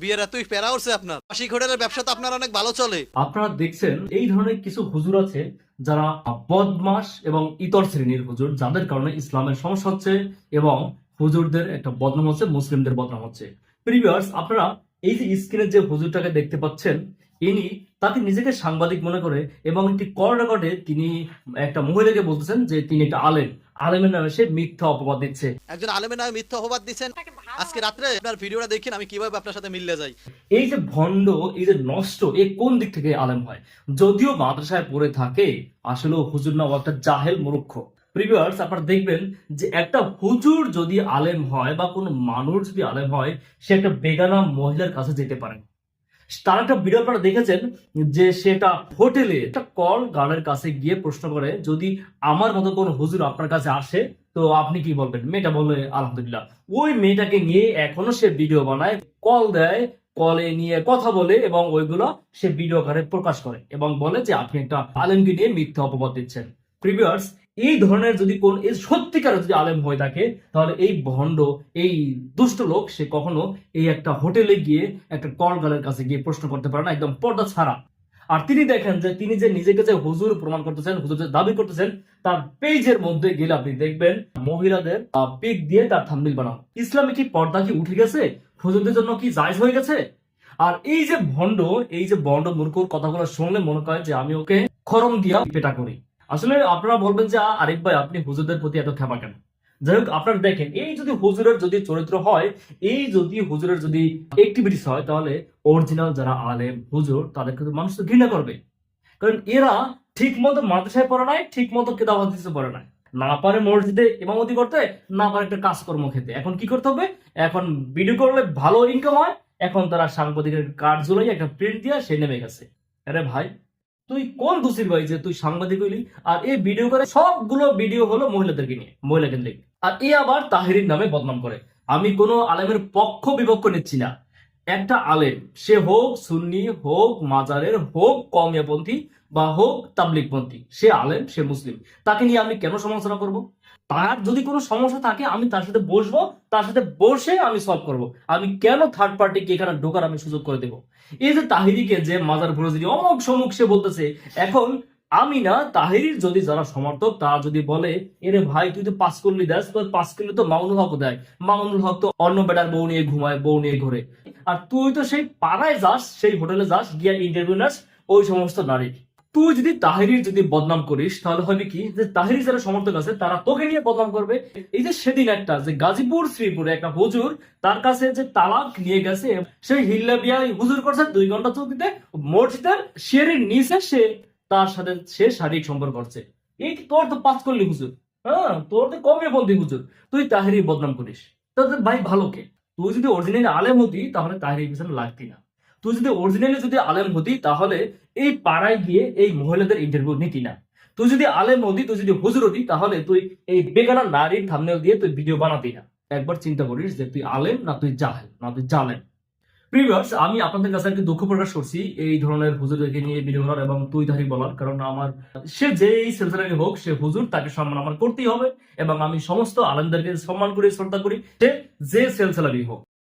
বিয়ের এতই প্যারা উঠছে আপনার। আশিক হোটেলের ব্যবসা তো আপনার অনেক ভালো চলে। আপনারা দেখছেন এই ধরনের কিছু হুজুর আছে যারা বদমাস এবং ইতর শ্রেণির হুজুর, যাদের কারণে ইসলামের সমস্যা হচ্ছে এবং হুজুরদের একটা বদনাম হচ্ছে, মুসলিমদের বদনাম হচ্ছে। প্রিভিয়ার্স আপনারা এই যে স্ক্রিনের যে হুজুরটাকে দেখতে পাচ্ছেন ইনি তাকে নিজেকে সাংবাদিক মনে করে এবং একটি কল রেকর্ডে তিনি একটা মহিলাকে বলতেছেন যে তিনি একটা আলেম। আলেমের নামে সে মিথ্যা অপবাদ দিচ্ছে। একজন আলেমের নামে মিথ্যা অপবাদ দিচ্ছেন। আজকে রাত্রে আপনার ভিডিওটা দেখেন আমি কীভাবে আপনার সাথে মিললে যাই। এই যে ভণ্ড এই যে নষ্ট এ কোন দিক থেকে আলেম হয়? যদিও মাদ্রাসায় পড়ে থাকে আসলে হুজুর না ও একটা জাহেল মূর্খ। প্রিভিয়ার্স আপনারা দেখবেন যে একটা হুজুর যদি আলেম হয় বা কোনো মানুষ যদি আলেম হয় সে একটা বেগানা মহিলার কাছে যেতে পারে। তার একটা ভিডিও আপনারা দেখেছেন যে সেটা হোটেলে একটা কল গার্ডের কাছে গিয়ে প্রশ্ন করে, যদি আমার মতো কোনো হুজুর আপনার কাছে আসে, তো আপনি কি বলবেন? মেয়েটা বলে আলহামদুলিল্লাহ। ওই মেয়েটাকে নিয়ে এখনও সে ভিডিও বানায়, কল দেয়, কলে নিয়ে কথা বলে এবং ওইগুলো সে ভিডিও আকারে প্রকাশ করে এবং বলে যে আপনি একটা আলেমকে নিয়ে মিথ্যা অপবাদ দিচ্ছেন। প্রিভিয়ার্স এই ধরনের যদি কোন, এই সত্যিকার যদি আলেম হয়ে থাকে, তাহলে এই ভণ্ড, এই দুষ্ট লোক, সে কখনো এই একটা হোটেলে গিয়ে, একটা কল গালের কাছে গিয়ে প্রশ্ন করতে পারে না, একদম পর্দা ছাড়া। আর তিনি দেখেন যে, তিনি যে নিজেকে যে হুজুর প্রমাণ করতেছেন, হুজুর যে দাবি করতেছেন, তার পেজের মধ্যে গেলে আপনি দেখবেন, মহিলাদের পিক দিয়ে তার থাম্বিল বানানো। ইসলামে কি পর্দা কি উঠে গেছে? হুজুরদের জন্য কি জায়জ হয়ে গেছে? আর এই যে ভণ্ড, এই যে ভণ্ড মূর্খর কথাগুলো শুনলে মনে করে যে আমি ওকে খরম দিয়া পেটা করি। আসলে আপনারা বলবেন যে "আ, আরিফ ভাই আপনি হুজুরদের প্রতি এত ক্ষমা কেন? যাই হোক আপনারা দেখেন এই যদি হুজুরের যদি চরিত্র হয় এই যদি হুজুরের যদি অ্যাক্টিভিটিস হয় তাহলে অরিজিনাল যারা আলেম হুজুর তাদেরকে মানুষ তো ঘৃণা করবে। কারণ এরা ঠিক মতো মাদ্রাসায় পড়ে নাই ঠিক মতো কেতাব পড়ে নাই। না পারে মসজিদে ইমামতি করতে না পারে একটা কাজকর্ম খেতে। এখন কি করতে হবে? এখন ভিডিও করলে ভালো ইনকাম হয় এখন তারা সাংবাদিকের কার্ড ঝুলাই একটা প্রিন্ট দিয়ে সে নেমে গেছে। আরে ভাই তুই কোন দোষীর ভাই যে তুই সাংবাদিক হইলি? আর এই ভিডিও করে সবগুলো ভিডিও হলো মহিলাদেরকে নিয়ে মহিলা কেন্দ্রিক আর এ আবার তাহিরের নামে বদনাম করে। আমি কোনো আলেমের পক্ষ বিপক্ষ নিচ্ছি না। একটা আলেম, সে হোক সুন্নি, হোক মাজারের, হোক কমিয়াপন্থী বা হোক তাবলিকপন্থী সে আলেম, সে মুসলিম। তাকে নিয়ে আমি কেন সমালোচনা করব? তার যদি কোনো সমস্যা থাকে, আমি তার সাথে বসবো, তার সাথে বসে আমি সলভ করব। আমি কেন থার্ড পার্টিকে এখানে ঢোকার আমি সুযোগ করে দেব? এই যে তাহিরিকে যে মাজার ভুরজিনী অমুক সমুক সে বলতেছে, এখন আমি না, তাহিরির যদি যারা সমর্থক, তারা যদি বলে, এরে ভাই, তুই তো পাস করলি দেস তোর পাস করলে তো মামুনুল হক দেয়। মামুনুল হক তো অন্য বেটার বউ নিয়ে ঘুমায়, বউ নিয়ে ঘুরে। আর তুই তো সেই পাড়ায় যাস, সেই হোটেলে যাস, গিয়া ইন্টারভিউ নাস, ওই সমস্ত নারী তুই যদি তাহিরির যদি বদনাম করিস, তাহলে হবে কি যে তাহিরি যারা সমর্থক আছে, তারা তোকে নিয়ে বদনাম করবে। এই যে সেদিন একটা, যে গাজীপুর, শ্রীপুরে একটা হুজুর তার কাছে যে তালাক নিয়ে গেছে, সেই হিল্লা বিয়া হুজুর করছে দুই ঘণ্টা চৌকিতে মসজিদের শেরের নিচে সে তার সাথে সে শারীরিক সম্পর্ক করছে। এই তোর তো পাস করলি হুজুর? হ্যাঁ তোর তো কমে বলতি হুজুর। তুই তাহিরি বদনাম করিস। তোদের ভাই ভালো কে? তুই যদি অরিজিনাল আলেম হতি, তাহলে তাহিরি পিছনে লাগতি না। তুই যদি অরিজিনালি যদি আলেম হতি, তাহলে এই পাড়ায় গিয়ে এই মহিলাদের ইন্টারভিউ নিতি না। তুই যদি আলেম হতি, তুই যদি হুজুর হতি, তাহলে তুই এই বেগানা নারীর থামনেল দিয়ে তুই ভিডিও বানাতি না। একবার চিন্তা করিস যে তুই আলেম না তুই জাহেল, না তুই জালেম। প্রিভিয়ার্স আমি আপনাদের কাছে একটি দুঃখ প্রকাশ করছি এই ধরনের হুজুরদেরকে নিয়ে ভিডিও করার এবং তুই তারি বলার, কারণ আমার সে যেই সেলসালারি হোক, সে হুজুর, তাকে সম্মান আমার করতেই হবে এবং আমি সমস্ত আলেমদেরকে সম্মান করি, শ্রদ্ধা করি, সে যে সেলসালারি হোক।